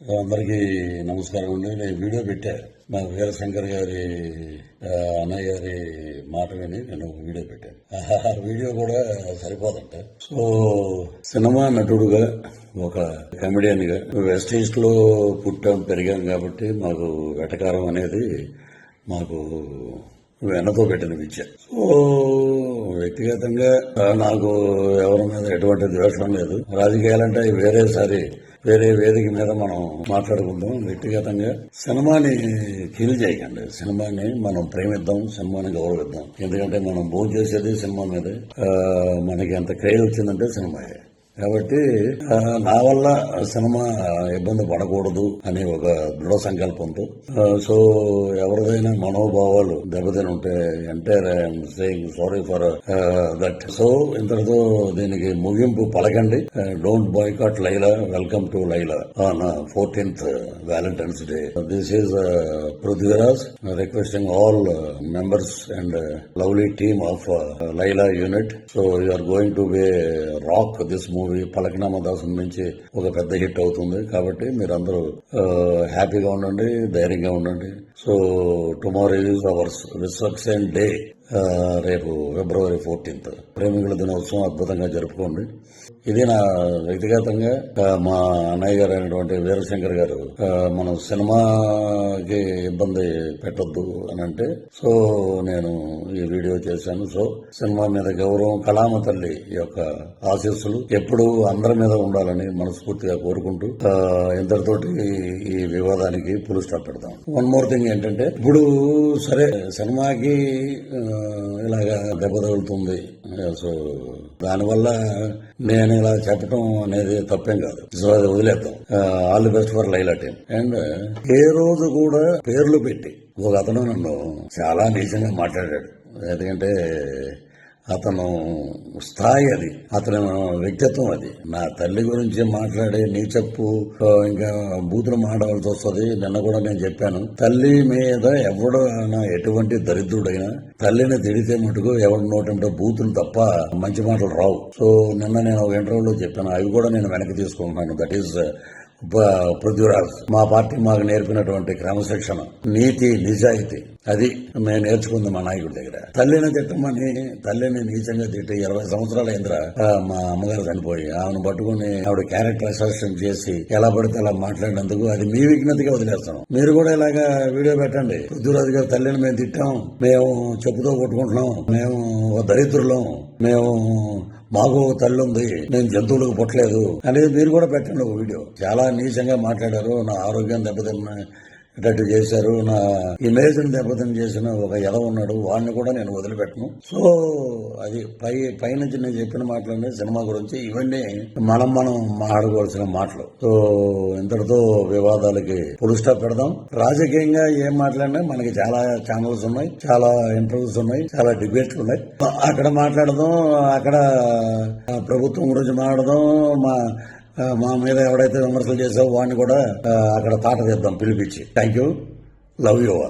అందరికీ నమస్కారం అండి. నేను వీడియో పెట్టా. మా వీరశంకర్ గారి అన్నయ్య గారి మాట విని నేను ఒక వీడియో పెట్టాను ఆ వీడియో కూడా సరిపోదంట. సో సినిమా నటుడుగా ఒక కమెడియన్గా గా వెస్ట్ ఈస్ట్లో పుట్టాం పెరిగాం కాబట్టి మాకు వెటకారం అనేది మాకు వెనతో పెట్టిన విద్య. సో వ్యక్తిగతంగా నాకు ఎవరి మీద ఎటువంటి ద్వేషం లేదు. రాజకీయాలంటే వేరేసారి వేరే వేదిక మీద మనం మాట్లాడుకుందాం. వ్యక్తిగతంగా సినిమాని కిల్ చేయకండి. సినిమాని మనం ప్రేమిద్దాం సినిమాని గౌరవిద్దాం. ఎందుకంటే మనం భోజనం చేసేది సినిమా మీద. మనకి ఎంత క్రేజ్ వచ్చిందంటే సినిమాయే. కాబట్టి నా వల్ల సినిమా ఇబ్బంది పడకూడదు అనే ఒక దృఢ సంకల్పంతో సో ఎవరిదైనా మనోభావాలు దెబ్బతిని ఉంటే అంటే saying sorry for that. So ఇంతటితో దీనికి ముగింపు పలకండి. Don't boycott Laila. Welcome to Laila on fourteenth Valentine's day. This is Prithviraj requesting all members and lovely team of Laila unit. So you are going to be rock this movie movie పలకనామా దాసం నుంచి ఒక పెద్ద hit అవుతుంది. కాబట్టి మీరందరూ హ్యాపీగా ఉండండి ధైర్యంగా ఉండండి. So tomorrow is our reception day. రేపు ఫిబ్రవరి ఫోర్టీన్త్. ప్రేమికుల దినోత్సవం అద్భుతంగా జరుపుకోండి. ఇది నా వ్యక్తిగతంగా మా అన్నయ్య గారు అయినటువంటి వీరశంకర్ గారు మనం సినిమాకి ఇబ్బంది పెట్టొద్దు అని అంటే సో నేను ఈ వీడియో చేశాను. సో సినిమా మీద గౌరవం కళామ తల్లి యొక్క ఆశీస్సులు ఎప్పుడు అందరి మీద ఉండాలని మనస్ఫూర్తిగా కోరుకుంటూ ఇంతటితోటి ఈ వివాదానికి పులు స్టాప్ పెడదాం. వన్ మోర్ థింగ్ ఏంటంటే ఇప్పుడు సరే సినిమాకి ఇలాగా దెబ్బ తగులుతుంది. సో దానివల్ల నేను ఇలా చెప్పడం అనేది తప్పేం కాదు. సో అది వదిలేద్దాం all the best for Laila team. And ఏ రోజు కూడా పేర్లు పెట్టి ఒక అతను నన్ను చాలా నీచంగా మాట్లాడాడు. ఎందుకంటే అతను స్థాయి అది. అతని వ్యక్తిత్వం అది. నా తల్లి గురించి మాట్లాడే నీ చెప్పు ఇంకా బూతులు మాట్లాడాల్సి వస్తుంది నిన్న కూడా నేను చెప్పాను. తల్లి మీద ఎవడైనా ఎటువంటి దరిద్రుడైనా తల్లిని తిడితే మటుకు ఎవరి నోటంటే బూతులు తప్ప మంచి మాటలు రావు. సో నిన్న నేను ఒక ఇంటర్వ్యూలో చెప్పాను. అవి కూడా నేను వెనక్కి తీసుకుంటున్నాను. That is Prithviraj. మా పార్టీ మాకు నేర్పినటువంటి క్రమశిక్షణ నీతి నిజాయితీ. అది మేము నేర్చుకుంది మా నాయకుడి దగ్గర. తల్లిని తిట్టమని తల్లిని నీచంగా తిట్టి ఇరవై సంవత్సరాలు అయిందిరా మా అమ్మగారు చనిపోయి ఆమెను పట్టుకుని ఆవిడ క్యారెక్టర్ అసెషన్ చేసి ఎలా పడితే అలా మాట్లాడినందుకు అది మీ విఘ్నతగా వదిలేస్తాం. మీరు కూడా ఇలాగా వీడియో పెట్టండి. పృథ్వీరాజు గారు తల్లిని మేము తిట్టాం. మేము చెప్పుతో కొట్టుకుంటున్నాం. మేము దరిద్రులం. మేము మాకు తల్లి ఉంది. నేను జంతువులకు పుట్టలేదు. అనేది మీరు కూడా పెట్టండి ఒక వీడియో. చాలా నీచంగా మాట్లాడారు. నా ఆరోగ్యం దెబ్బతిన్నట్టు చేశారు. నా ఇమేజ్ దెబ్బతిని చేసిన ఒక ఎద ఉన్నాడు. వాడిని కూడా నేను వదిలిపెట్టను. సో అది పై పైనుంచి నేను చెప్పిన మాటలన్నీ సినిమా గురించి ఇవన్నీ మనం మనం మాట్లాడుకోవాల్సిన మాటలు. సో ఇంతటితో వివాదాలకి పులు పెడదాం. రాజకీయంగా ఏం మాట్లాడినా మనకి చాలా ఛానల్స్ ఉన్నాయి. చాలా ఇంటర్వ్యూస్ ఉన్నాయి. చాలా డిబేట్లు ఉన్నాయి. అక్కడ మాట్లాడదాం. అక్కడ ప్రభుత్వం గురించి మాట్లాడదాం. మా మా మీద ఎవడైతే విమర్శలు చేసావో వాడిని కూడా అక్కడ తాట తీద్దాం పిలిపించి. Thank you love you all